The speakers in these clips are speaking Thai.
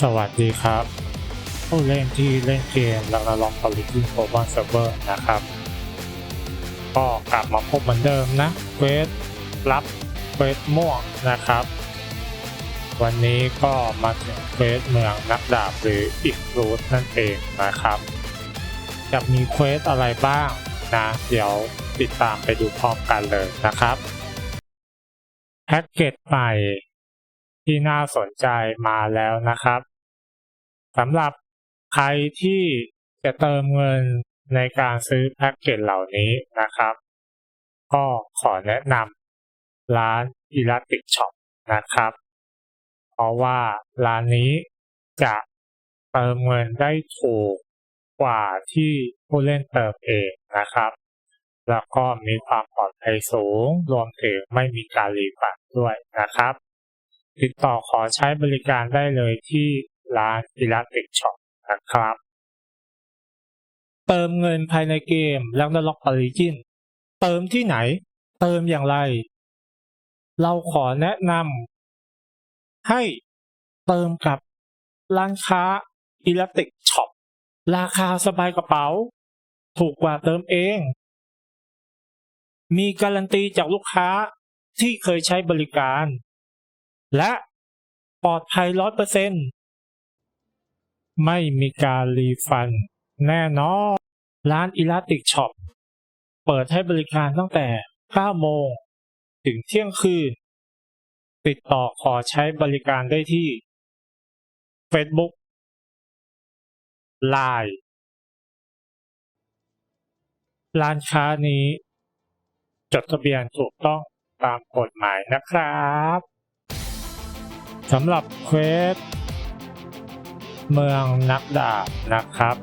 สวัสดีครับผู้เล่นที่เล่นเกมล้วก็ลองผลิตที่โคบอนเซิร์ฟเวอร์นะครับ ก็กลับมาพบเหมือนเดิมนะเควสรับเควสม่วงนะครับ วันนี้ก็มาถึงเควสเมืองนักดาบหรืออีกรูทนั่นเองนะครับ จะมีเควสอะไรบ้างนะ เดี๋ยวติดตามไปดูพร้อมกันเลยนะครับแพ็กเกจใหม่ที่น่าสนใจมาแล้วนะครับ สำหรับใครที่จะเติมเงินในการซื้อแพ็กเกจเหล่านี้นะครับ ก็ขอแนะนำร้าน Elastic Shop นะครับ เพราะว่าร้านนี้จะเติมเงินได้ถูกกว่าที่ผู้เล่นเติมเองนะครับ แล้วก็มีความปลอดภัยสูง รวมถึงไม่มีการรีฟันด้วยนะครับ ติดต่อขอใช้บริการได้เลยที่ ร้าน Elastic Shop นะครับ เติมเงินภายในเกมแล้วนล็อกออริจินเติมที่ไหน เติมอย่างไร เราขอแนะนำให้เติมกับร้านค้า Elastic Shop ราคาสบายกระเป๋า ถูกกว่าเติมเอง มีการันตีจากลูกค้าที่เคยใช้บริการ และปลอดภัยร้อยเปอร์เซ็นต์ ไม่มีการรีฟัน แน่นอนร้าน Elastic Shop เปิดให้บริการตั้งแต่ 9 โมง ถึงเที่ยงคืน ติดต่อขอใช้บริการได้ที่ Facebook Line ร้านค้านี้ จดทะเบียนถูกต้องตามกฎหมายนะครับสำหรับเควส เมืองนักดาบนะครับ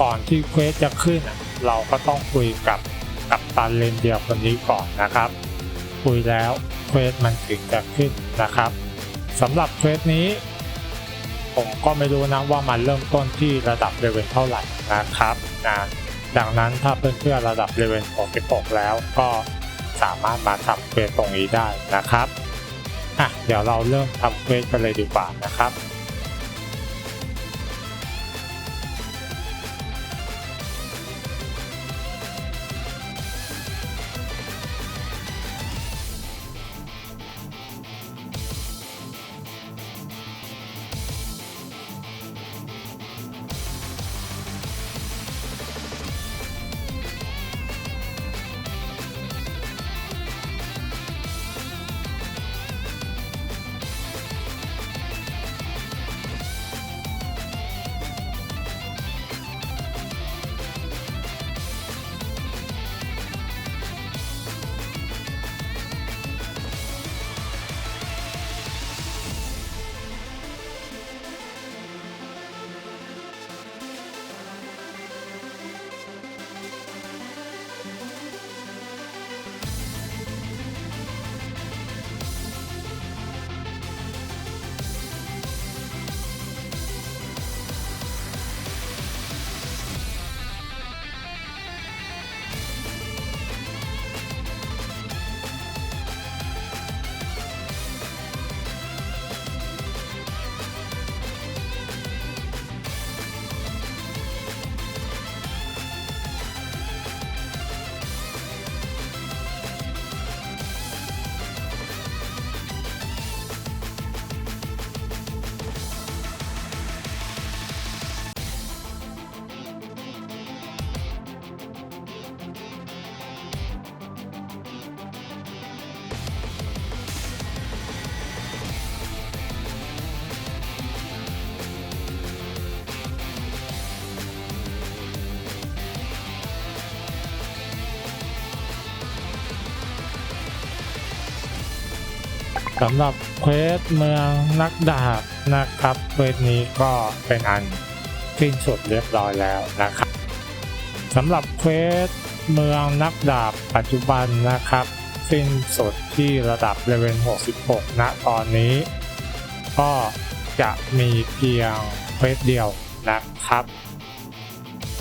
ก่อนที่เควสจะขึ้น เราก็ต้องคุยกับกับตันเลนเดียวคนนี้ก่อนนะครับ คุยแล้วเควสมันถึงจะขึ้นนะครับสำหรับเควสนี้ ผมก็ไม่รู้นะว่ามันเริ่มต้นที่ระดับเลเวลเท่าไหร่นะครับนะดังนั้นถ้าเพื่อนๆระดับเลเวล 66 แล้วก็สามารถมาทำเควสตรงนี้ได้นะครับ อะเดี๋ยวเราเริ่มทำเควสกันเลยดีกว่านะครับ สำหรับเควสเมืองนักดาบนะครับเควสนี้ก็เป็นอันสิ้นสุดเรียบร้อยแล้วนะครับสำหรับเควสเมืองนักดาบปัจจุบันนะครับ สิ้นสุดที่ระดับเลเวล66ณตอนนี้ ก็จะมีเพียงเควสเดียวนะครับ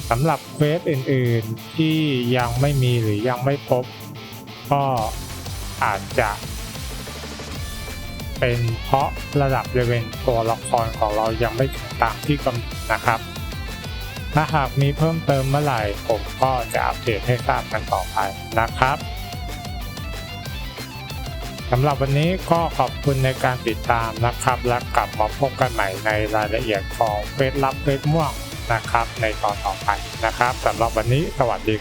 สำหรับเควสอื่นๆที่ยังไม่มีหรือยังไม่พบ ก็อาจจะ เป็นเพราะระดับเลเวลตัวละครของเรายังไม่ถึงตามที่กำหนดนะครับ ถ้าหากมีเพิ่มเติมเมื่อไหร่ผมก็จะอัปเดตให้ทราบกันต่อไปนะครับสำหรับวันนี้ก็ขอบคุณในการติดตามนะครับ และกลับมาพบกันใหม่ในรายละเอียดของเฟซลับเฟซม่วงนะครับ ในตอนต่อไปนะครับสำหรับวันนี้สวัสดี